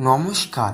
নমস্কার।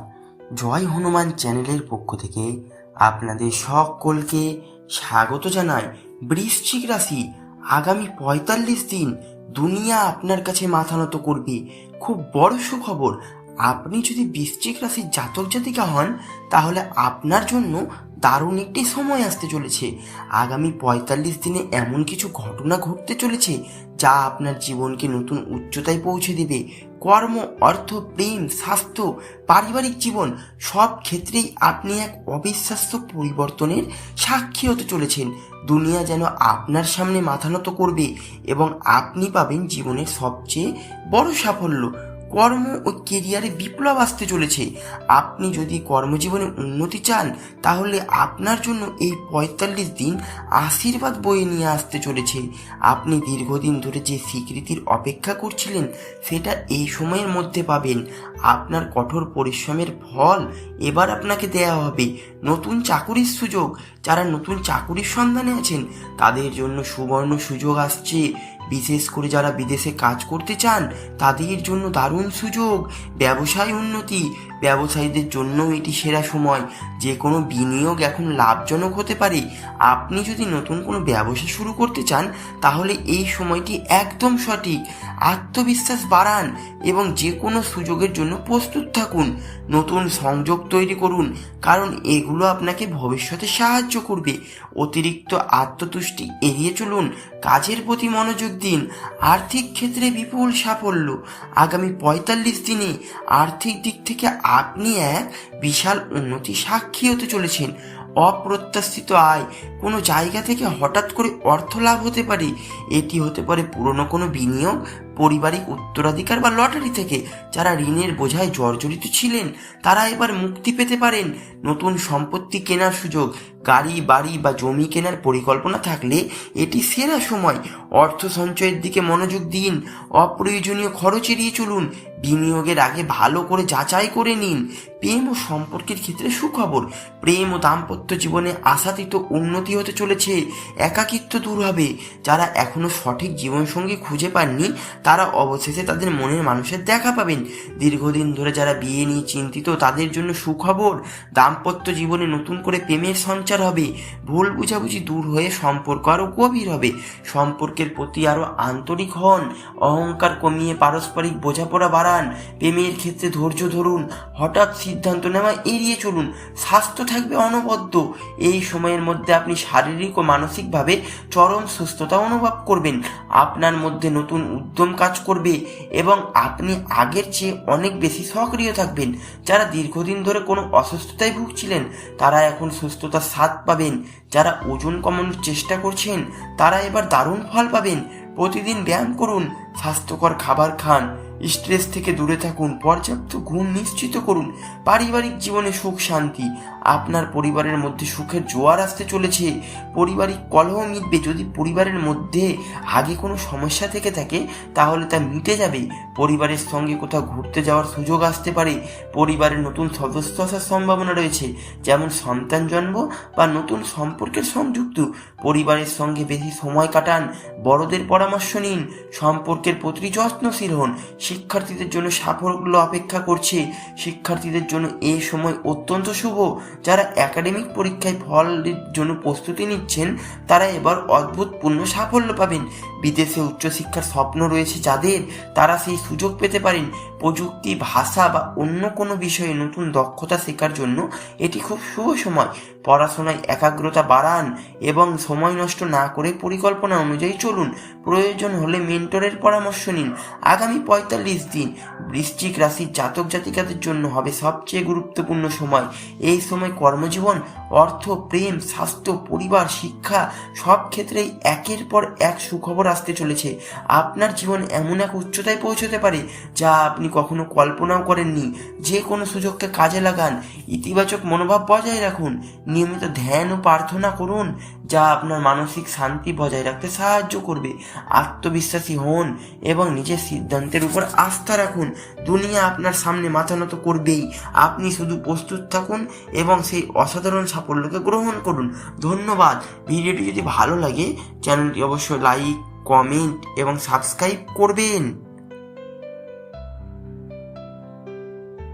জয় হনুমান চ্যানেলের পক্ষ থেকে আপনাদের সকলকে স্বাগত জানাই। বৃশ্চিক রাশি, আগামী পঁয়তাল্লিশ দিন দুনিয়া আপনার কাছে মাথা নত করবে। খুব বড় সুখবর, আপনি যদি বৃশ্চিক রাশির জাতক জাতিকা হন, তাহলে আপনার জন্য দারুণ একটি সময় আসতে চলেছে। আগামী পঁয়তাল্লিশ দিনে এমন কিছু ঘটনা ঘটতে চলেছে, যা আপনার জীবনকে নতুন উচ্চতায় পৌঁছে দেবে। কর্ম, অর্থ, প্রেম, স্বাস্থ্য, পারিবারিক জীবন, সব ক্ষেত্রেই আপনি এক অবিশ্বাস্য পরিবর্তনের সাক্ষী হতে চলেছেন। দুনিয়া যেন আপনার সামনে মাথা নত করবে এবং আপনি পাবেন জীবনের সবচেয়ে বড় সাফল্য। কর্ম ও কেরিয়ারে বিপ্লব আসতে চলেছে। আপনি যদি কর্মজীবনে উন্নতি চান, তাহলে আপনার জন্য এই পঁয়তাল্লিশ দিন আশীর্বাদ বয়ে নিয়ে আসতে চলেছে। আপনি দীর্ঘদিন ধরে যে স্বীকৃতির অপেক্ষা করছিলেন, সেটা এই সময়ের মধ্যে পাবেন। আপনার কঠোর পরিশ্রমের ফল এবার আপনাকে দেয়া হবে। নতুন চাকুরির সুযোগ। যারা নতুন চাকুরির সন্ধানে আছেন, তাদের জন্য সুবর্ণ সুযোগ আসছে। বিশেষ করে যারা বিদেশে কাজ করতে চান তাদের জন্য দারুণ সুযোগ। ব্যবসায় উন্নতি ব্যবসায়ীদের জন্য এটি সেরা সময়। যে কোনো বিনিয়োগ এখন লাভজনক হতে পারে। আপনি যদি নতুন কোনো ব্যবসা শুরু করতে চান, তাহলে এই সময়টি একদম সঠিক। আত্মবিশ্বাস বাড়ান এবং যে কোনো সুযোগের জন্য প্রস্তুত থাকুন। নতুন সংযোগ তৈরি করুন, কারণ এগুলো আপনাকে ভবিষ্যতে সাহায্য করবে। অতিরিক্ত আত্মতুষ্টি এড়িয়ে চলুন, কাজের প্রতি মনোযোগ দিন। আর্থিক ক্ষেত্রে বিপুল সাফল্য। আগামী পঁয়তাল্লিশ দিনে আর্থিক দিক থেকে আপনি এক বিশাল উন্নতি সাক্ষী হতে চলেছেন। অপ্রত্যাশিত আয়। কোনো জায়গা থেকে হঠাৎ করে অর্থ লাভ হতে পারে। এটি হতে পারে পুরনো কোনো বিনিয়োগ, পারিবারিক উত্তরাধিকার বা লটারি থেকে, যারা ঋণের বোঝায় জর্জরিত ছিলেন, তারা এবার মুক্তি পেতে পারেন। নতুন সম্পত্তি কেনার সুযোগ গাড়ি, বাড়ি বা জমি কেনার পরিকল্পনা থাকলে এটি সেরা সময়। অর্থ সঞ্চয়ের দিকে মনোযোগ দিন। অপ্রয়োজনীয় খরচ এড়িয়ে চলুন। বিনিয়োগের আগে ভালো করে যাচাই করে নিন। প্রেম ও সম্পর্কের ক্ষেত্রে সুখবর। প্রেম ও দাম্পত্য জীবনে আশাতীত উন্নতি হতে চলেছে। একাকিত্ব দূর হবে। যারা এখনও সঠিক জীবনসঙ্গী খুঁজে পাননি, তারা অবশেষে তাদের মনের মানুষের দেখা পাবেন। দীর্ঘদিন ধরে যারা বিয়ে নিয়ে চিন্তিত, তাদের জন্য সুখবর। দাম্পত্য জীবনে নতুন করে প্রেমের সঞ্চার হবে, ভুল বুঝাবুঝি দূর হয়ে সম্পর্ক আরও গভীর হবে। সম্পর্কের প্রতি আরও আন্তরিক হন, অহংকার কমিয়ে পারস্পরিক বোঝাপড়া বাড়ান, প্রেমের ক্ষেত্রে ধৈর্য ধরুন, হঠাৎ সিদ্ধান্ত নেওয়া এড়িয়ে চলুন, স্বাস্থ্য থাকবে অনবদ্য। এই সময়ের মধ্যে আপনি শারীরিক ও মানসিকভাবে চরম সুস্থতা অনুভব করবেন, আপনার মধ্যে নতুন উদ্যম কাজ করবে এবং আপনি আগের চেয়ে অনেক বেশি সক্রিয় থাকবেন। যারা দীর্ঘদিন ধরে কোনো অসুস্থতায় ভুগছিলেন, তারা এখন সুস্থতার স্বাদ পাবেন। যারা ওজন কমানোর চেষ্টা করছেন, তারা এবার দারুণ ফল পাবেন। প্রতিদিন ব্যায়াম করুন, স্বাস্থ্যকর খাবার খান। স্ট্রেস থেকে দূরে থাকুন, পর্যাপ্ত ঘুম নিশ্চিত করুন। পারিবারিক জীবনে সুখ, শান্তি। আপনার পরিবারের মধ্যে সুখের জোয়ার আসতে চলেছে। পারিবারিক কলহ মিটবে। যদি পরিবারের মধ্যে আগে কোনো সমস্যা থেকে থাকে, তাহলে তা মিটে যাবে। পরিবারের সঙ্গে কোথাও ঘুরতে যাওয়ার সুযোগ আসতে পারে। পরিবারের নতুন সদস্য আসার সম্ভাবনা রয়েছে। যেমন সন্তান জন্ম বা নতুন সম্পর্কের সংযুক্ত। পরিবারের সঙ্গে বেশি সময় কাটান। বড়দের পরামর্শ নিন। সম্পর্কের প্রতি যত্নশীল হন। শিক্ষার্থীদের জন্য সাফল্য অপেক্ষা করছে। শিক্ষার্থীদের জন্য এই সময় অত্যন্ত শুভ। যারা একাডেমিক পরীক্ষায় ফলের জন্য প্রস্তুতি নিচ্ছেন, তারা এবার অদ্ভুতপূর্ণ সাফল্য পাবেন। বিদেশে উচ্চশিক্ষার স্বপ্ন রয়েছে যাদের, তারা সেই সুযোগ পেতে পারেন। প্রযুক্তি, ভাষা বা অন্য কোনো বিষয়ে নতুন দক্ষতা শেখার জন্য এটি খুব শুভ সময়। পড়াশোনায় একাগ্রতা বাড়ান এবং সময় নষ্ট না করে পরিকল্পনা অনুযায়ী চলুন। প্রয়োজন হলে মেন্টরের পরামর্শ নিন। আগামী পঁয়তাল্লিশ দিন বৃশ্চিক রাশির জাতক জাতিকাদের জন্য হবে সবচেয়ে গুরুত্বপূর্ণ সময়। এই সময় কর্মজীবন অর্থ, প্রেম, স্বাস্থ্য, পরিবার, শিক্ষা, সব ক্ষেত্রেই একের পর এক সুখবর আসতে চলেছে। আপনার জীবন এমন এক উচ্চতায় পৌঁছতে পারে যা আপনি কখনো কল্পনাও করেননি। যে কোনো সুযোগকে কাজে লাগান। ইতিবাচক মনোভাব বজায় রাখুন। নিয়মিত ধ্যান ও প্রার্থনা করুন। যা আপনার মানসিক শান্তি বজায় রাখতে সাহায্য করবে। আত্মবিশ্বাসী হন এবং নিজের সিদ্ধান্তের উপর আস্থা রাখুন। দুনিয়া আপনার সামনে মাথা নত করবেই। আপনি শুধু প্রস্তুত থাকুন এবং সেই অসাধারণ সাফল্যকে গ্রহণ করুন। ধন্যবাদ। ভিডিওটি যদি ভালো লাগে, চ্যানেলটি অবশ্যই লাইক, কমেন্ট এবং সাবস্ক্রাইব করবেন।